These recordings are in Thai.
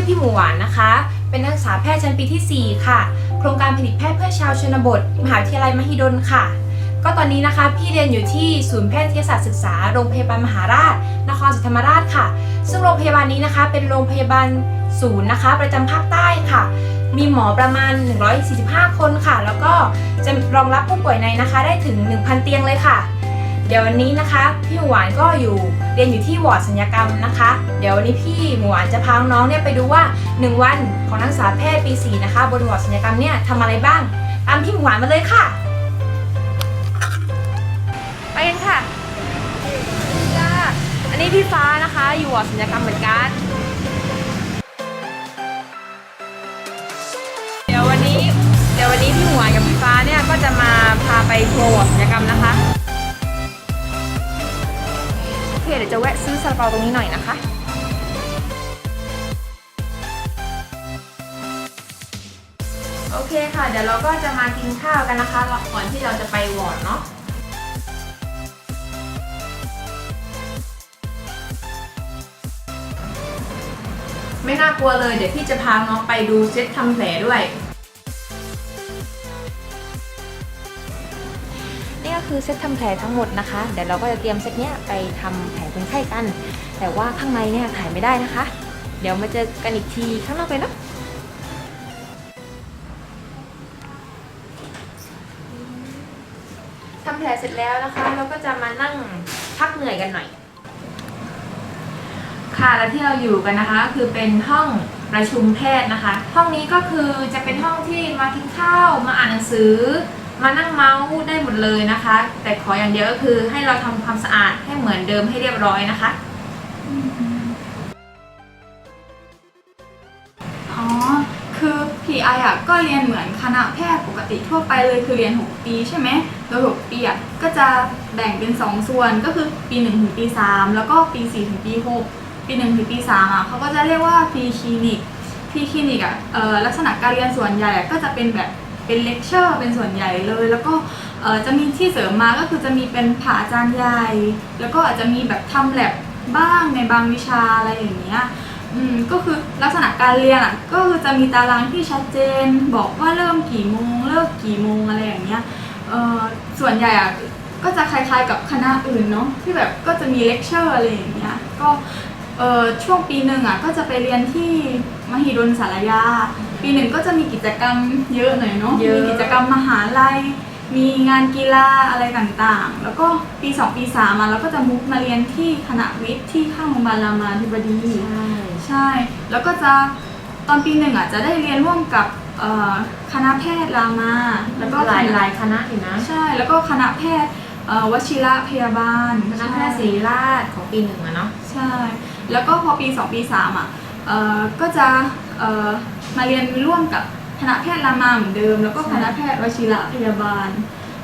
อพี่หมูหวานนะคะ เป็นนักศึกษาแพทย์ชั้นปีที่ 4 ค่ะ โครงการผลิตแพทย์เพื่อชาวชนบท มหาวิทยาลัยมหิดลค่ะ ก็ตอนนี้นะคะพี่เรียนอยู่ที่ศูนย์แพทยศาสตร์ศึกษาโรงพยาบาลมหาราช นครศรีธรรมราชค่ะ ซึ่งโรงพยาบาลนี้นะคะเป็นโรงพยาบาลศูนย์นะคะ ประจำภาคใต้ค่ะ มีหมอประมาณ 145 คนค่ะ แล้วก็จะรองรับผู้ป่วยในนะคะได้ถึง 1,000 เตียงเลยค่ะ เดี๋ยววันนี้นะคะ พี่หมูหวานก็อยู่เรียนอยู่ที่วอร์ดสัญญกรรมนะคะ เดี๋ยววันนี้พี่หมูหวานจะพาน้องเนี่ยไปดูว่า 1 วันของนักศึกษาแพทย์ปี4นะคะ บนวอร์ดสัญญกรรมเนี่ยทำอะไรบ้างตามพี่หมูหวานมาเลยค่ะ ไปกันค่ะจ้าอันนี้พี่ฟ้านะคะ อยู่วอร์ดสัญญกรรมเหมือนกัน จะแวะซื้อซาลาเปาตรงนี้หน่อยนะคะ โอเคค่ะ เดี๋ยวเราก็จะมากินข้าวกันนะคะก่อนที่เราจะไปวอร์ดเนาะไม่น่ากลัวเลย เดี๋ยวพี่จะพาน้องไปดูเซตทำแผลด้วย นี่ก็คือเซตทำแผลทั้งหมดนะคะ เดี๋ยวเราก็จะเตรียมเซตเนี้ยไปทำแผลคนไข้กัน แต่ว่าข้างในเนี่ยถ่ายไม่ได้นะคะ เดี๋ยวมาเจอกันอีกทีข้างนอกเลยนะทำแผลเสร็จแล้วนะคะ เราก็จะมานั่งพักเหนื่อยกันหน่อย ค่ะและที่เราอยู่กันนะคะ คือเป็นห้องประชุมแพทย์นะคะ ห้องนี้ก็คือจะเป็นห้องที่มากินข้าวมาอ่านหนังสือ มานั่งเมาส์ได้หมดเลยนะคะ แต่ขออย่างเดียวก็คือให้เราทำความสะอาดให้เหมือนเดิมให้เรียบร้อยนะคะ อ๋อ คือ PI อะก็เรียนเหมือนคณะแพทย์ปกติทั่วไปเลยคือเรียน 6 ปีใช่ไหมโดย6ปีอะก็จะแบ่งเป็น 2 ส่วนก็คือปี 1 ถึงปี 3 แล้วก็ปี 4 ถึงปี 6 ปี 1 ถึงปี 3 อะเขาก็จะเรียกว่า Pre Clinic Pre Clinic อะเอ่อลักษณะการเรียนส่วนใหญ่อะก็จะเป็นแบบ เป็นเลคเชอร์เป็นส่วนใหญ่เลย แล้วก็จะมีที่เสริมมาก็คือจะมีเป็นผ่าอาจารย์ใหญ่ แล้วก็อาจจะมีแบบทำแลบบ้างในบางวิชาอะไรอย่างเงี้ยอืมก็คือลักษณะการเรียนอะก็คือจะมีตารางที่ชัดเจน บอกว่าเริ่มกี่โมงเลิกกี่โมงอะไรอย่างเงี้ยเออส่วนใหญ่อะก็จะคล้ายๆกับคณะอื่นเนาะที่แบบก็จะมีเลคเชอร์อะไรอย่างเงี้ยก็ เออช่วงปีหนึ่งอะก็จะไปเรียนที่มหิดลสารยา ปีหนึ่งก็จะมีกิจกรรมเยอะหน่อยเนาะเยอะ มีกิจกรรมมหาลัย มีงานกีฬาอะไรต่างๆ แล้วก็ปี2ปี3มาเราก็จะมุกมาเรียนที่คณะวิทย์ที่ข้างโรงพยาบาลรามาธิบดี ใช่ แล้วก็จะตอนปีหนึ่งอะจะได้เรียนร่วมกับเอ่อคณะแพทย์รามา แล้วก็หลายคณะหลายคณะอยู่นะใช่ แล้วก็คณะแพทย์เอ่อวชิระพยาบาลคณะแพทย์ศิริราชของปีหนึ่งอะเนาะ ใช่ แล้วก็พอปี 2 ปี3อะเอ่อก็จะเอ่อมาเรียนร่วมกับคณะแพทย์รามาเหมือนเดิม แล้วก็คณะแพทย์วชิระพยาบาล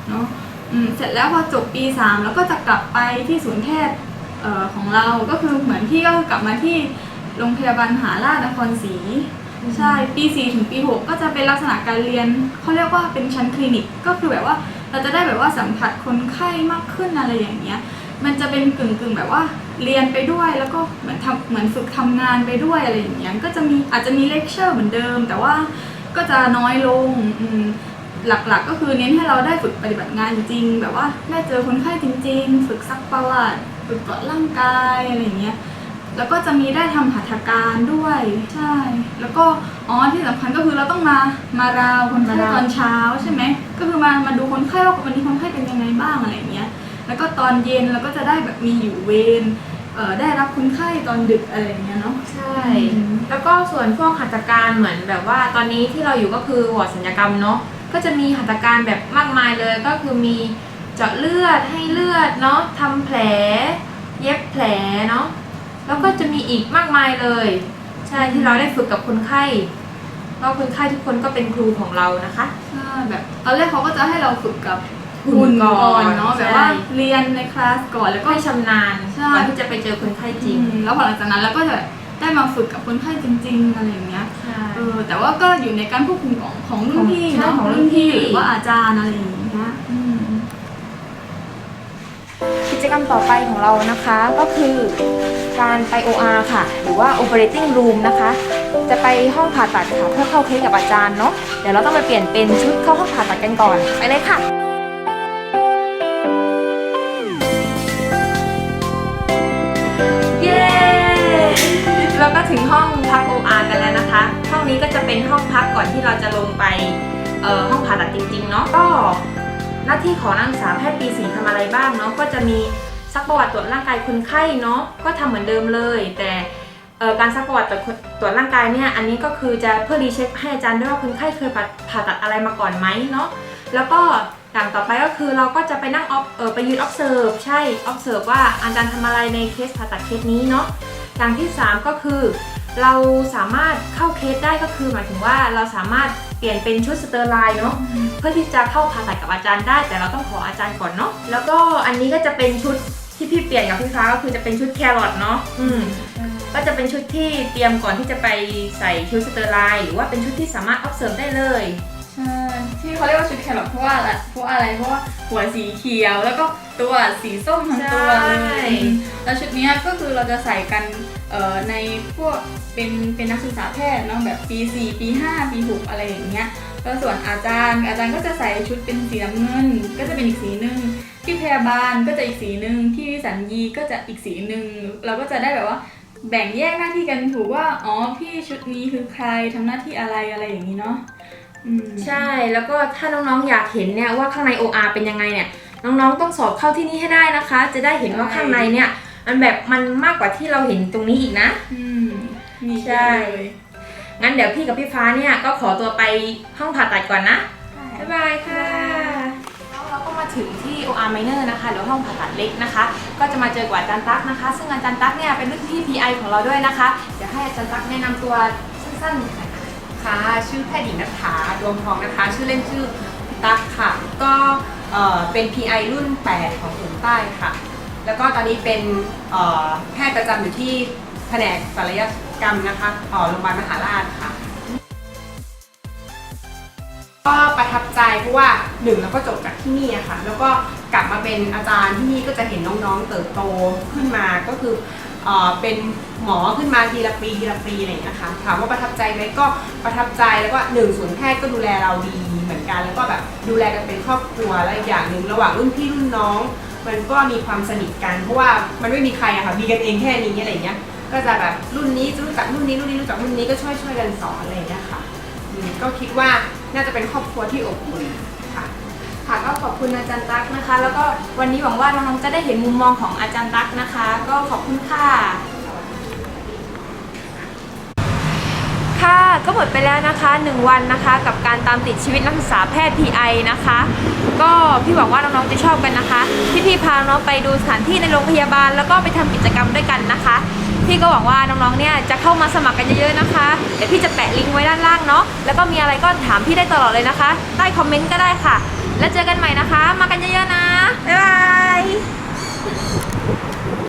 เนาะอืมเสร็จแล้วพอจบปี 3 แล้วก็จะกลับไปที่ศูนย์แพทย์เอ่อของเราก็คือเหมือนที่ก็กลับมาที่โรงพยาบาลมหาราชนครศรีใช่ปี 4 ถึงปี 6 ก็จะเป็นลักษณะการเรียนเขาเรียกว่าเป็นชั้นคลินิกก็คือแบบว่าเราจะได้แบบว่าสัมผัสคนไข้มากขึ้นอะไรอย่างเงี้ย มันจะเป็นกึ่งกึ่งๆแบบว่าเรียนไปด้วยแล้วก็เหมือนทำเหมือนฝึกทำงานไปด้วยอะไรอย่างเงี้ยก็จะมีอาจจะมีเลคเชอร์เหมือนเดิม แต่ว่าก็จะน้อยลงอืมหลักๆก็คือเน้นให้เราได้ฝึกปฏิบัติงานจริง แบบว่าได้เจอคนไข้จริง ๆ ฝึกซักประวัติฝึกตรวจร่างกายอะไรอย่างเงี้ยแล้วก็จะมีได้ทำหัตถการด้วยใช่ แล้วก็อ๋อที่สำคัญก็คือเราต้องมามาราวคนไข้มาราวตอนเช้าใช่ไหมก็คือมามาดูคนไข้ว่าวันนี้คนไข้เป็นยังไงบ้างอะไรอย่างเงี้ย แล้วก็ตอนเย็นเราก็จะได้แบบมีอยู่เวรเอ่อได้รับคนไข้ตอนดึกอะไรอย่างเงี้ยเนาะใช่ แล้วก็ส่วนพวกหัตถการเหมือนแบบว่าตอนนี้ที่เราอยู่ก็คือวอร์ดสัญญกรรมเนาะก็จะมีหัตถการแบบมากมายเลยก็คือมีเจาะเลือดให้เลือดเนาะทำแผล เย็บแผลเนาะแล้วก็จะมีอีกมากมายเลย ใช่ที่เราได้ฝึกกับคนไข้แล้วคนไข้ทุกคนก็เป็นครูของเรานะคะใช่แบบตอนแรกเขาก็จะให้เราฝึกกับหุ่หุ่นนก่ก่ออนนเนาะใช่แบบว่า เรียนในคลาสก่อนแล้วก็ก็ให้ชำนาญใช่ ก่อนที่จะไปเจอคนไข้จริงอืมแล้วพอหลังจากนั้นเราก็จะได้มาฝึกกับคนไข้จริง ๆ อะไรอย่างเงี้ย ใช่ เออ แต่ว่าก็อยู่ในการควบคุมของของรุ่นพี่ใช่เนาะของรุ่นพี่หรือว่าอาจารย์อะไรอย่างเงี้ยอืมกิจกรรมต่อไปของเรานะคะก็คือการไป OR ค่ะ หรือว่า operating room นะคะ จะไปห้องผ่าตัดค่ะเพื่อเข้าเคสกับอาจารย์เนาะเดี๋ยวเราต้องไปเปลี่ยนเป็นชุดเข้าห้องผ่าตัดกันก่อน ไปเลยค่ะ ถึงห้องพัก OR กันแล้วนะคะ ห้องนี้ก็จะเป็นห้องพักก่อนที่เราจะลงไปห้องผ่าตัดจริงๆเนาะก็หน้าที่ของนักศึกษาแพทย์ปีสีทำอะไรบ้างเนาะก็จะมีซักประวัติตรวจร่างกายคนไข้เนาะก็ทำเหมือนเดิมเลย แต่การซักประวัติตรวจร่างกายเนี่ยอันนี้ก็คือจะเพื่อรีเช็คให้อาจารย์ด้วยว่าคนไข้เคยผ่าตัดอะไรมาก่อนไหมเนาะแล้วก็อย่างต่อไปก็คือเราก็จะไปนั่ง op- เออไปยืน observe ใช่ observe ว่าอาจารย์ทำอะไรในเคสผ่าตัดเคสนี้เนาะ อย่างที่ 3 ก็คือ เราสามารถเข้าเคสได้ก็คือหมายถึงว่าเราสามารถเปลี่ยนเป็นชุดสเตอร์ไลน์เนาะเพื่อที่จะเข้าผ่าตัดกับอาจารย์ได้ แต่เราต้องขออาจารย์ก่อนเนาะแล้วก็อันนี้ก็จะเป็นชุดที่พี่เปลี่ยนกับพี่ฟ้าก็คือจะเป็นชุดแครอทเนาะอืมก็จะเป็นชุดที่เตรียมก่อนที่จะไปใส่ชุดสเตอร์ไลน์หรือว่าเป็นชุดที่สามารถ observe ได้เลยใช่ ที่เขาเรียกว่าชุดแครอทเพราะว่าอะไรเพราะอะไรเพราะว่าหัวสีเขียวแล้วก็ตัวสีส้มทั้งตัวเลใช่ยแล้วชุดเนี้ยก็คือเราจะใส่กันเอ่อในพวกเป็นเป็นนักศึกษาแพทย์เนาะแบบปี 4 ปี 5 ปี 6 อะไรอย่างเงี้ยแล้วส่วนอาจารย์ อาจารย์ก็จะใส่ชุดเป็นสีน้ำเงิน ก็จะเป็นอีกสีหนึ่งพี่พยาบาลก็จะอีกสีหนึ่งพี่วิสัญญีก็จะอีกสีหนึ่งเราก็จะได้แบบว่าแบ่งแยกหน้าที่กันถูกว่า อ๋อ พี่ชุดนี้คือใครทำหน้าที่อะไรอะไรอย่างนี้เนาะอืม ใช่แล้วก็ถ้าน้องๆอยากเห็นเนี่ยว่าข้างใน OR เป็นยังไงเนี่ยน้องๆต้องสอบเข้าที่นี่ให้ได้นะคะ จะได้เห็นว่าใช่ข้างในเนี่ย มันแบบมันมากกว่าที่เราเห็นตรงนี้อีกนะอืมมีใช่เยอะเลยงั้นเดี๋ยวพี่กับพี่ฟ้าเนี่ยก็ขอตัวไปห้องผ่าตัดก่อนนะบ๊ายบายค่ะแล้วเราก็มาถึงที่ OR minor นะคะหรือห้องผ่าตัดเล็กนะคะ ก็จะมาเจอกับอาจารย์ตั๊กนะคะ ซึ่งอาจารย์ตั๊กเนี่ยเป็นรุ่นพี่ PI ของเราด้วยนะคะเดี๋ยวให้อาจารย์ตั๊กแนะนำตัวสั้นๆหน่อยค่ะ ค่ะ ชื่อแพทย์หญิงนัฐาดวงทองนะคะ ชื่อเล่นชื่อตั๊กค่ะ ก็เป็น PI รุ่น 8 ของกลุ่มใต้ค่ะ แล้วก็ตอนนี้เป็นแพทย์ประจำอยู่ที่แผนกศัลยกรรมนะคะโรงพยาบาลมหาราชค่ะ ก็ประทับใจเพราะว่าหนึ่งเราก็จบจากที่นี่อะค่ะ แล้วก็กลับมาเป็นอาจารย์ที่นี่ก็จะเห็นน้องๆเติบโตขึ้นมาก็คือ เป็นหมอขึ้นมาทีละปีทีละปีอะไรอย่างเงี้ยค่ะถามว่าประทับใจไหมก็ประทับใจแล้วก็หนึ่งศูนย์แพทย์ก็ดูแลเราดีเหมือนกันแล้วก็แบบดูแลกันเป็นครอบครัวและอีกอย่างหนึ่งระหว่างรุ่นพี่รุ่นน้อง มันก็มีความสนิทกันเพราะว่ามันไม่มีใครอะค่ะมีกันเองแค่นี้อะไรอย่างเงี้ยก็จะแบบรุ่นนี้จะรู้จักรุ่นนี้รุ่นนี้รู้จักรุ่นนี้ก็ช่วยช่วยกันสอนอะไรอย่างเงี้ยค่ะก็คิดว่าน่าจะเป็นครอบครัวที่อบอุ่น ค่ะก็ขอบคุณอาจารย์ตั๊กนะคะ แล้วก็วันนี้หวังว่าน้องๆจะได้เห็นมุมมองของอาจารย์ตั๊กนะคะ ก็ขอบคุณค่ะ ค่ะก็หมดไปแล้วนะคะ 1 วันนะคะ กับการตามติดชีวิตนักศึกษาแพทย์ PI นะคะ ก็พี่หวังว่าน้องๆจะชอบกันนะคะที่พี่พาน้องไปดูสถานที่ในโรงพยาบาล แล้วก็ไปทำกิจกรรมด้วยกันนะคะ พี่ก็หวังว่าน้องๆเนี่ยจะเข้ามาสมัครกันเยอะๆนะคะเดี๋ยวพี่จะแปะลิงก์ไว้ด้านล่างเนาะแล้วก็มีอะไรก็ถามพี่ได้ตลอดเลยนะคะ ใต้คอมเมนต์ก็ได้ค่ะ แล้วเจอกันใหม่นะคะ มากันเยอะๆนะ บ๊ายบาย